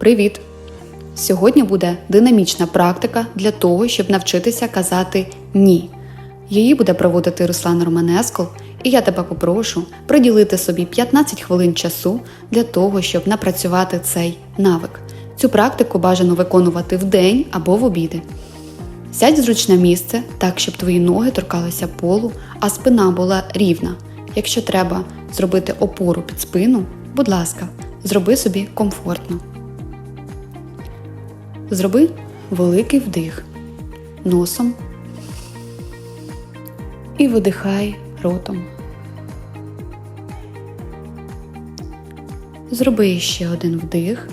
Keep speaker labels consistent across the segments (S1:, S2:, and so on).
S1: Привіт! Сьогодні буде динамічна практика для того, щоб навчитися казати ні. Її буде проводити Руслан Романескол, і я тебе попрошу приділити собі 15 хвилин часу для того, щоб напрацювати цей навик. Цю практику бажано виконувати вдень або в обіди. Сядь в зручне місце так, щоб твої ноги торкалися полу, а спина була рівна. Якщо треба зробити опору під спину, будь ласка, зроби собі комфортно. Зроби великий вдих носом і видихай ротом. Зроби ще один вдих.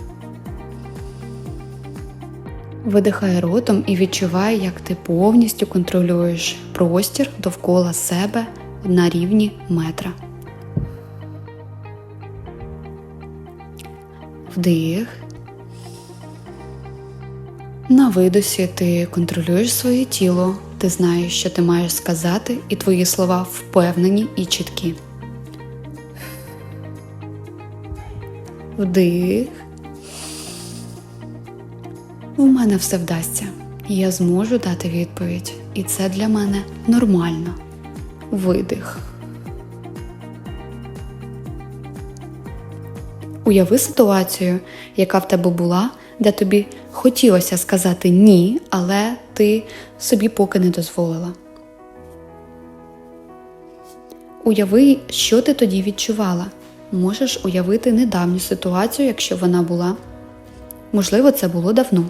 S1: Видихай ротом і відчувай, як ти повністю контролюєш простір довкола себе на рівні метра. Вдих. На видосі ти контролюєш своє тіло, ти знаєш, що ти маєш сказати, і твої слова впевнені і чіткі. Вдих. У мене все вдасться. Я зможу дати відповідь, і це для мене нормально. Видих. Уяви ситуацію, яка в тебе була, де тобі хотілося сказати ні, але ти собі поки не дозволила. Уяви, що ти тоді відчувала. Можеш уявити недавню ситуацію, якщо вона була. Можливо, це було давно.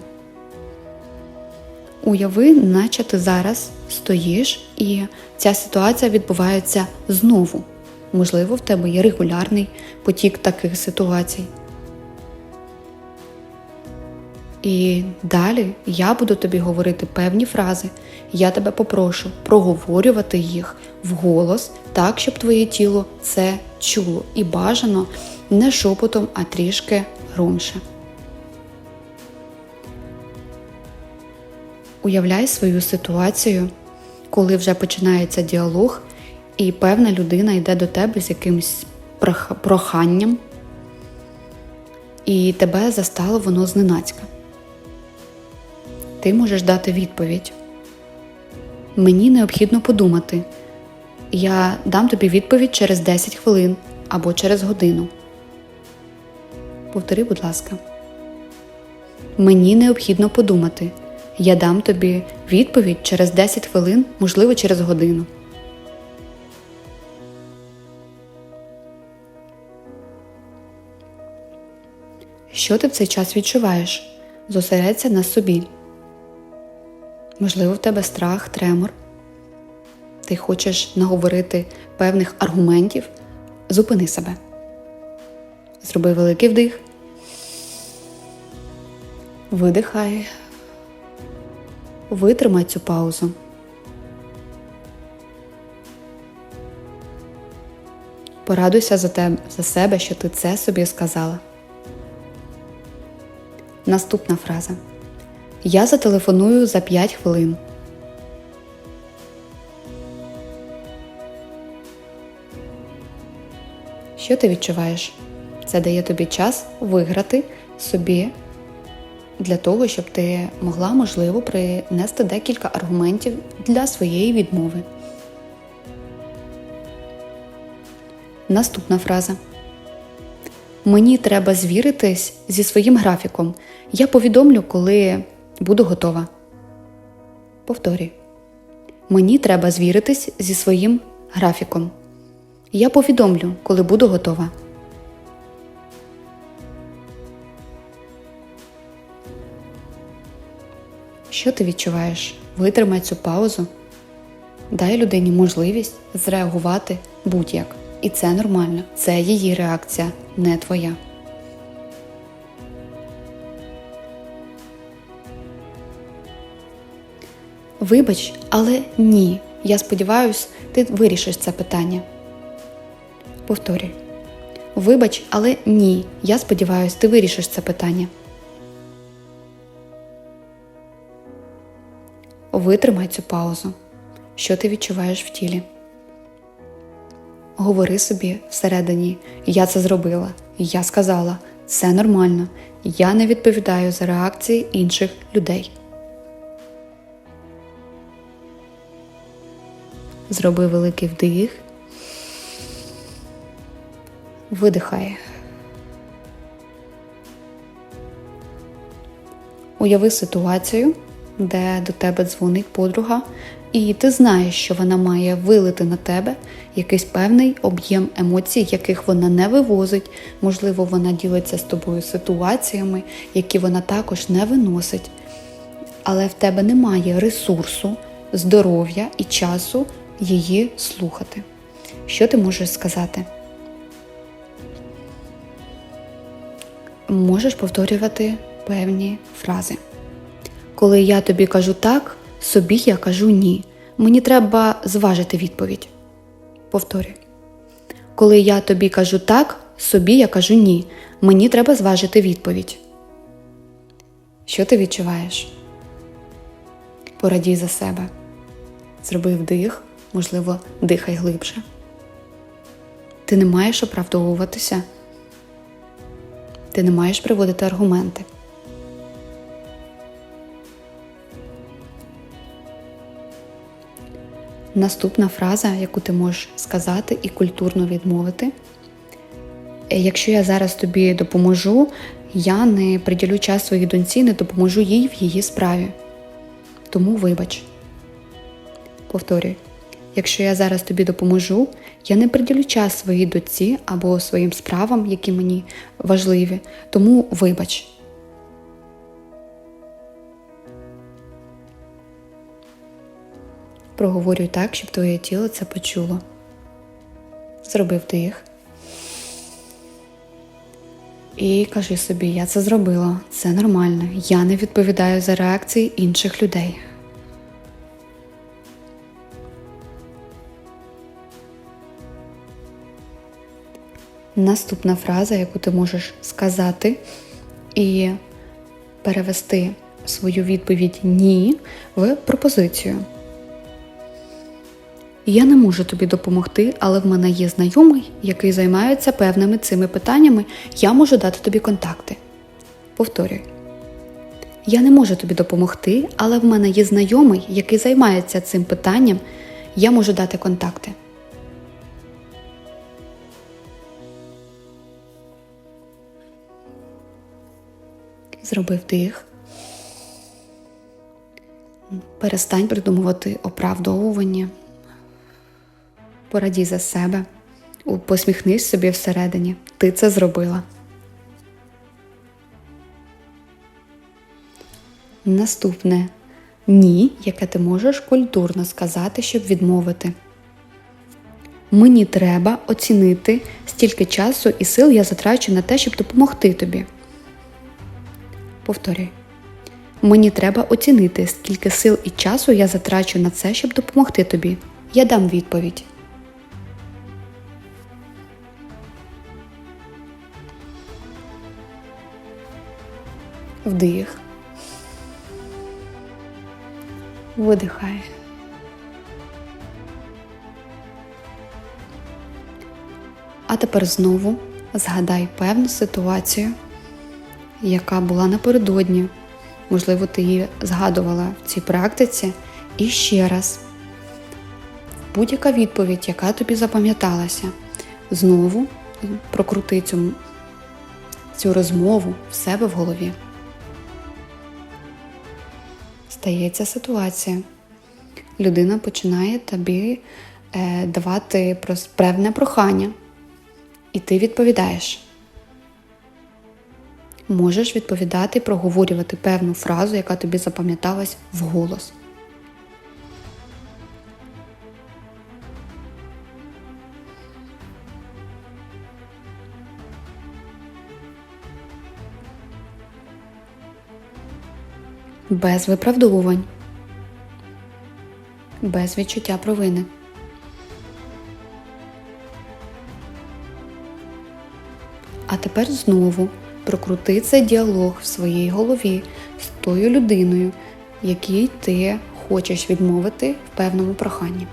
S1: Уяви, наче ти зараз стоїш, і ця ситуація відбувається знову. Можливо, в тебе є регулярний потік таких ситуацій. І далі я буду тобі говорити певні фрази. Я тебе попрошу проговорювати їх вголос так, щоб твоє тіло це чуло. І бажано не шепотом, а трішки громше. Уявляй свою ситуацію, коли вже починається діалог, і певна людина йде до тебе з якимось прох- проханням, і тебе застало воно зненацька. Ти можеш дати відповідь. Мені необхідно подумати. Я дам тобі відповідь через 10 хвилин або через годину. Повтори, будь ласка. Мені необхідно подумати. Я дам тобі відповідь через 10 хвилин, можливо, через годину. Що ти в цей час відчуваєш? Зосередься на собі. Можливо, в тебе страх, тремор. Ти хочеш наговорити певних аргументів. Зупини себе. Зроби великий вдих. Видихай. Витримай цю паузу. Порадуйся за тебе, за себе, що ти це собі сказала. Наступна фраза. Я зателефоную за 5 хвилин. Що ти відчуваєш? Це дає тобі час виграти собі для того, щоб ти могла, можливо, принести декілька аргументів для своєї відмови. Наступна фраза. Мені треба звіритись зі своїм графіком. Я повідомлю, коли буду готова. Повторюй. Мені треба звіритись зі своїм графіком. Я повідомлю, коли буду готова. Що ти відчуваєш? Витримай цю паузу. Дай людині можливість зреагувати будь-як. І це нормально. Це її реакція, не твоя. Вибач, але ні. Я сподіваюся, ти вирішиш це питання. Повторюй. Вибач, але ні. Я сподіваюся, ти вирішиш це питання. Витримай цю паузу. Що ти відчуваєш в тілі? Говори собі всередині: Я це зробила, я сказала, Це нормально. Я не відповідаю за реакції інших людей. Зроби великий вдих. Видихай. Уяви ситуацію, де до тебе дзвонить подруга, і ти знаєш, що вона має вилити на тебе якийсь певний об'єм емоцій, яких вона не вивозить. Можливо, вона ділиться з тобою ситуаціями, які вона також не виносить. Але в тебе немає ресурсу, здоров'я і часу її слухати. Що ти можеш сказати? Можеш повторювати певні фрази. Коли я тобі кажу так, собі я кажу ні. Мені треба зважити відповідь. Повторюй. Коли я тобі кажу так, собі я кажу ні. Мені треба зважити відповідь. Що ти відчуваєш? Порадій за себе. Зроби вдих, можливо, дихай глибше. Ти не маєш оправдовуватися. Ти не маєш приводити аргументи. Наступна фраза, яку ти можеш сказати і культурно відмовити. «Е, Якщо я зараз тобі допоможу, я не приділю час своїй доньці, не допоможу їй в її справі. Тому вибач. Повторюй. Якщо я зараз тобі допоможу, я не приділю час своїй дочці або своїм справам, які мені важливі, тому вибач. Проговорюй так, щоб твоє тіло це почуло. Зроби вдих. І кажи собі, я це зробила, це нормально. Я не відповідаю за реакції інших людей. Наступна фраза, яку ти можеш сказати і перевести свою відповідь ні в пропозицію. Я не можу тобі допомогти, але в мене є знайомий, який займається певними цими питаннями. Я можу дати тобі контакти. Повторюй. Я не можу тобі допомогти, але в мене є знайомий, який займається цим питанням. Я можу дати контакти. Зроби вдих. Перестань придумувати оправдовування. Порадій за себе. Посміхнись собі всередині. Ти це зробила. Наступне ні, яке ти можеш культурно сказати, щоб відмовити. Мені треба оцінити, стільки часу і сил я затрачу на те, щоб допомогти тобі. Повторюй. Мені треба оцінити, скільки сил і часу я затрачу на це, щоб допомогти тобі. Я дам відповідь. Вдих. Видихай. А тепер знову згадай певну ситуацію, яка була напередодні. Можливо, ти її згадувала в цій практиці. І ще раз, будь-яка відповідь, яка тобі запам'яталася, знову прокрути цю, цю розмову в себе в голові. Стається ситуація. Людина починає тобі е, давати певне прохання, і ти відповідаєш. Можеш відповідати, проговорювати певну фразу, яка тобі запам'яталась вголос. Без виправдовувань, без відчуття провини. А тепер знову Прокрути цей діалог в своїй голові з тою людиною, якій ти хочеш відмовити в певному проханні.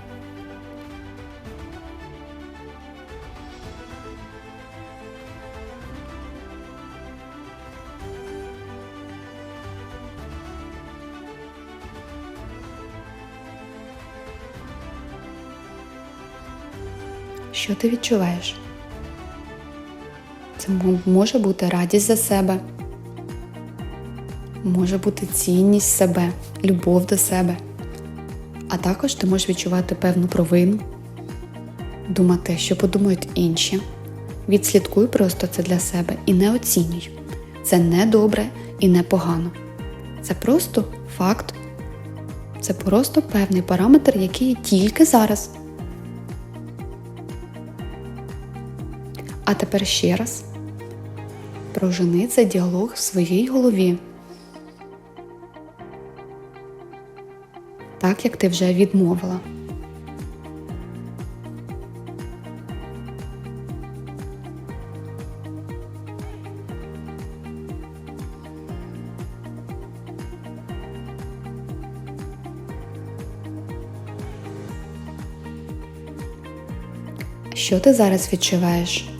S1: Що ти відчуваєш? Це може бути радість за себе, може бути цінність себе, любов до себе. А також ти можеш відчувати певну провину, думати, що подумають інші. Відслідкуй просто це для себе і не оцінюй. Це не добре і не погано. Це просто факт. Це просто певний параметр, який є тільки зараз. А тепер ще раз прожени цей діалог в своїй голові. Так як ти вже відмовила. Що ти зараз відчуваєш?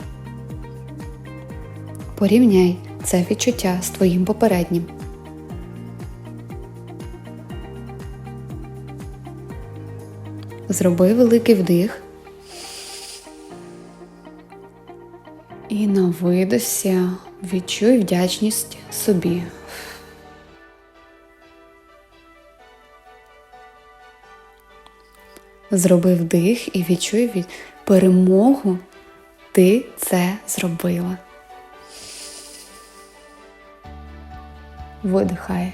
S1: Порівняй це відчуття з твоїм попереднім. Зроби великий вдих. І на видосі відчуй вдячність собі. Зроби вдих і відчуй від перемогу. Ти це зробила. Видихай.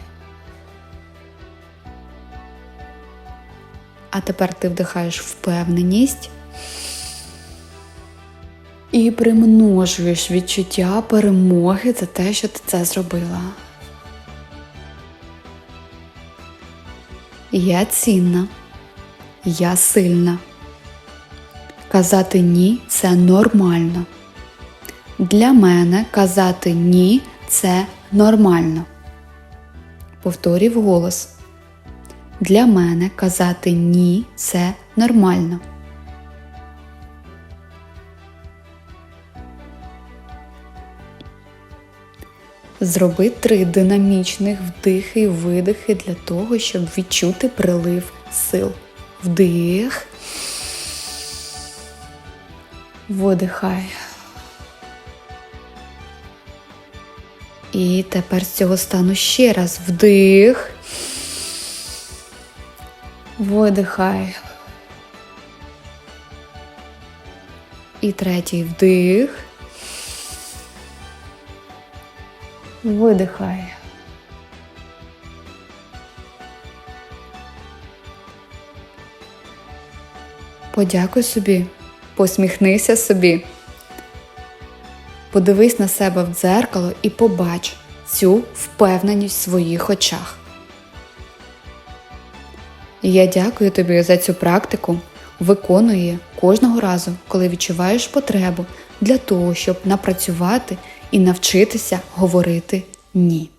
S1: А тепер ти вдихаєш впевненість і примножуєш відчуття перемоги за те, що ти це зробила. Я цінна, я сильна. Казати ні це нормально. Для мене казати ні це нормально. Повторюй вголос. Для мене казати ні це нормально. Зроби три динамічних вдихи і видихи для того, щоб відчути прилив сил. Вдих. Видихай. І тепер з цього стану ще раз вдих. Видихай. І третій вдих. Видихай. Подякуй собі, посміхнися собі. Подивись на себе в дзеркало і побач цю впевненість в своїх очах. Я дякую тобі за цю практику. Виконуй кожного разу, коли відчуваєш потребу для того, щоб напрацювати і навчитися говорити ні.